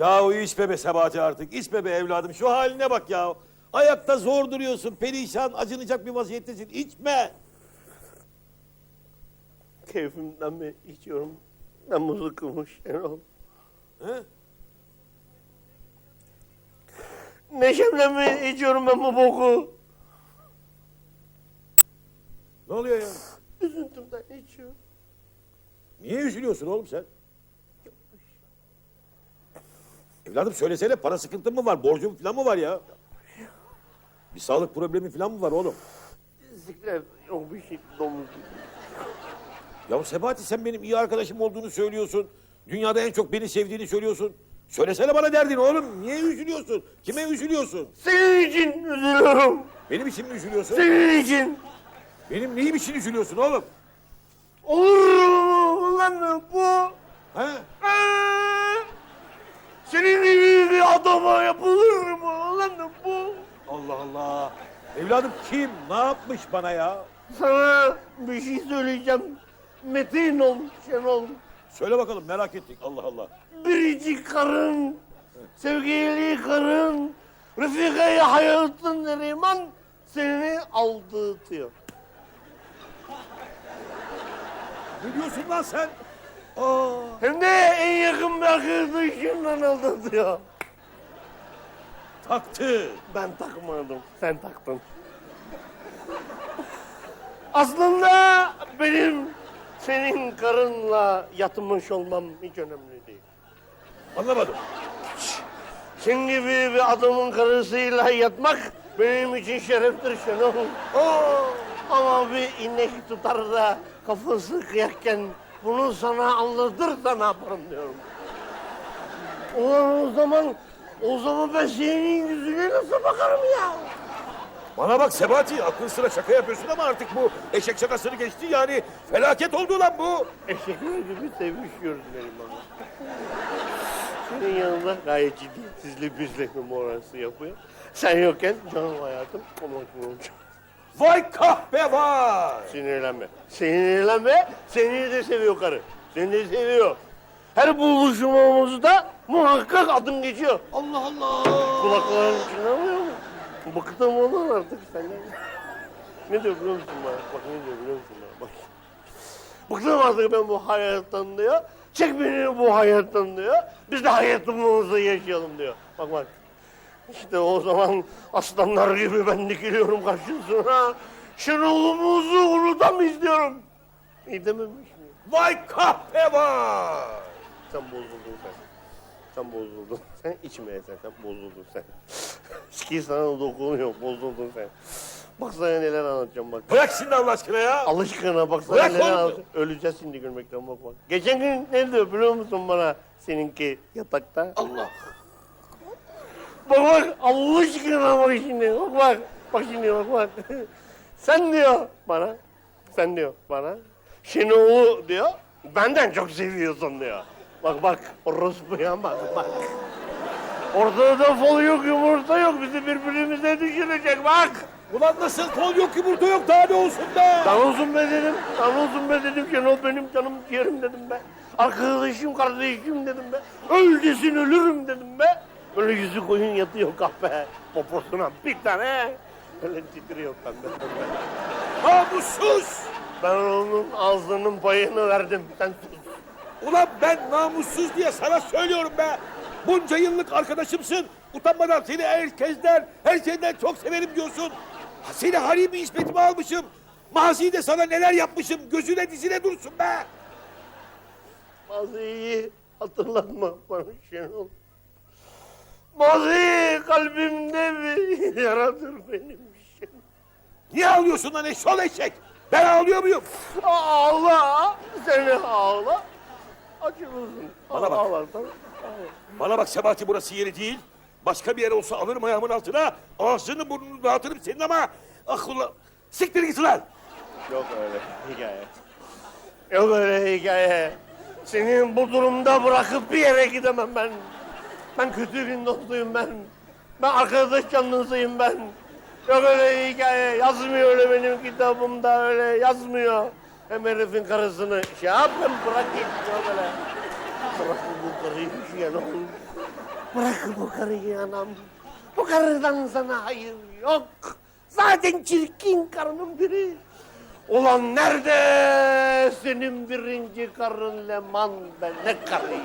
Ya içme be Sebati artık. İçme be evladım. Şu haline bak ya. Ayakta zor duruyorsun. Perişan, acınacak bir vaziyettesin. İçme. Keyfimden mi içiyorum? Muzu kılmış Şenol. He? Neşemden mi içiyorum ben bu boku? Ne oluyor ya? Üzüntümden içiyorum. Niye üzülüyorsun oğlum sen? Evladım söylesene para sıkıntın mı var? Borcun falan mı var ya? Bir sağlık problemi falan mı var oğlum? Yok bir şey domuz. Ya Sebati sen benim iyi arkadaşım olduğunu söylüyorsun. Dünyada en çok beni sevdiğini söylüyorsun. Söylesene bana derdin oğlum. Niye üzülüyorsun? Kime üzülüyorsun? Senin için üzülüyorum. Benim için mi üzülüyorsun? Senin için. Benim neyim için üzülüyorsun oğlum? Olur mu lan bu? He? Senin adama yapılır mı lan bu? Allah Allah. Evladım kim? Ne yapmış bana ya? Sana bir şey söyleyeceğim. Metin ol Şenol. Söyle bakalım merak ettik. Allah Allah. Biricik karın, sevgili karın, Refika'yı hayatın Neriman seni aldatıyor. Ne diyorsun lan sen? Aa, Hem de en yakın bir arkadaşımla aldatıyor. Taktı. Ben takmadım, sen taktın. Aslında benim senin karınla yatmış olmam hiç önemli değil. Anlamadım. Senin gibi bir adamın karısıyla yatmak benim için şereftir Şenol. Oo, ama bir inek tutar da kafası kıyakken bunu sana anlatırsa ne yaparım diyorum. O zaman, o zaman ben senin yüzüne nasıl bakarım ya? Bana bak Sebati aklın sıra şaka yapıyorsun ama artık bu eşek şakasını geçti yani felaket oldu lan bu. Eşekler gibi sevişiyoruz benim bana. Senin yanında gayet ciddi sizli bizli numarası yapıyor. Sen yokken canım hayatım ama olacak. Vay kahpe vay. Sinirlenme. Sinirlenme. Seni de seviyor karı. Seni de seviyor. Her buluşmamızda muhakkak adım geçiyor. Allah Allah. Kulakların çınlamıyor mu? Bıktım ondan artık senden. Ne diyor biliyor musun bana? Bak ne diyor biliyor musun bana? Bak. Bıktım artık ben bu hayattan diyor. Çek beni bu hayattan diyor. Biz de hayatımızı yaşayalım diyor. Bak bak. İşte o zaman aslanlar gibi ben dikiliyorum karşısına. Şenol'umuzu unutamayız diyorum. İyi dememiş miyim? Vay kahpe vay. Sen bozuldun sen. Sen bozuldun. Sen içme sen. Bozuldun sen. Şiki sana dokunuyor. Bozuldun sen. Bak sana neler anlatacağım bak. Bırak şimdi Allah aşkına ya. Allah aşkına bak sana Bırak neler oğlum. anlatacağım. Öleceğiz şimdi gülmekten bak bak. Geçen gün ne diyor biliyor musun bana? Seninki yatakta. Allah. Bak bak Allah aşkına bak şimdi. Bak bak. Bak şimdi bak bak. Sen diyor bana. Sen diyor bana. Şenol'u diyor. Benden çok seviyorsun diyor. Bak bak. Orospuya bak bak. Ortada fol yok yumurta yok. Bizi birbirimize düşürecek bak. Ulan nasıl kol yok yumurta yok daha ne olsun be. Tan olsun be dedim. Tan olsun be dedim. Şenol benim canım ciğerim dedim be. Arkadaşım kardeşim dedim be. Öl desin ölürüm dedim be. Böyle yüzü koyun yatıyor kahpe. Poposuna bir tane. Öyle titriyor pembe pembe. Namussuz. Ben onun ağzının payını verdim. Sen sus. Ulan ben namussuz diye sana söylüyorum be. Bunca yıllık arkadaşımsın. Utanmadan seni herkesten, her şeyden çok severim diyorsun. Seni harimi hizmetime almışım. Mazide sana neler yapmışım. Gözüne dizine dursun be. Maziyi hatırlatma bana Şenol. Mazi kalbimde bir yaradır benim Şenol. Niye ağlıyorsun lan eşşol eşek? Ben ağlıyor muyum? Ağla, seni ağla. Açılırsın. Bana bak. Ağlarsan ağla. Bana bak Sebati burası yeri değil. Başka bir yer olsa alırım ayağımın altına. Ağzını burnunu dağıtırım senin ama. Ah ulan. Siktir git lan. Yok öyle hikaye. Yok öyle hikaye. Senin bu durumda bırakıp bir yere gidemem ben. Ben kötü bir dostuyum ben. Ben arkadaş canlısıyım ben. Yok öyle hikaye. Yazmıyor öyle benim kitabımda öyle yazmıyor. Hem herifin karısını şey yap hem bırak git. Yok öyle. Bırak bu karıyı yanım. Bırak bu karıyı anam. Bu karıdan sana hayır yok. Zaten çirkin karının biri. Ulan nerede senin birinci karın Leman be ne karıyı?